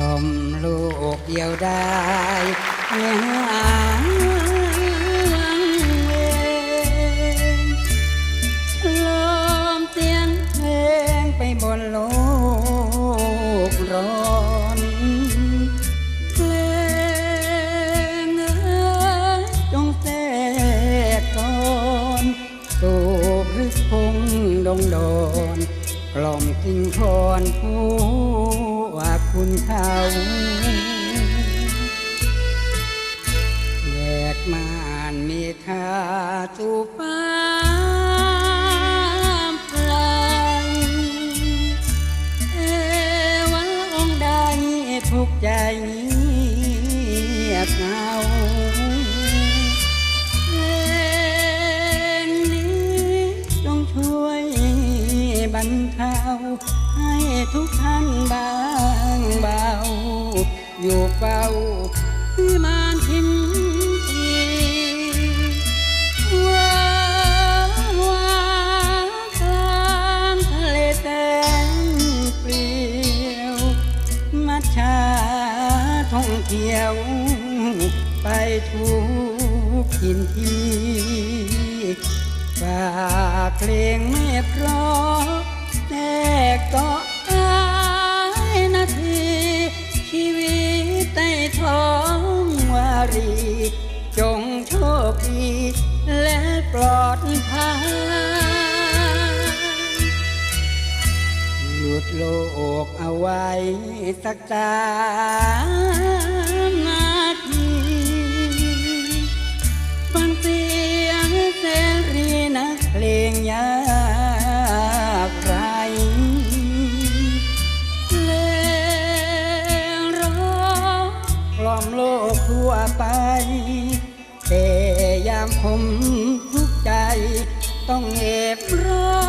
ลมลูกเดียวได้ไม่หาวังเวงลมเสียงเพลงไปบนโลกร้อนเพลงเอ๋ยจงแทรกก่อนตูบหรืองดงดนกล่อมสิ่งพรผู้ คุณเขาแยกม่านมีค่าสู่ฟ้าไพลเอวะองค์ใดทุกใจเงียบเหงา บรรเทาให้ทุกท่านบางเบา อยู่เฝ้าที่มานทิ้งทีว้าวากลางทะเลแสนเปลี่ยวมัจฉาท่องเที่ยว ไปทุกทินที่ฝากเพลงไม่เพราะ แต่ก็อายนาทีชีวิตใต้ท้องวารี จงโชคดีและปลอดภัยหยุดโลกเอาไว้สักสา วไป แต่ยามผมทุกใจต้องเอพร้อ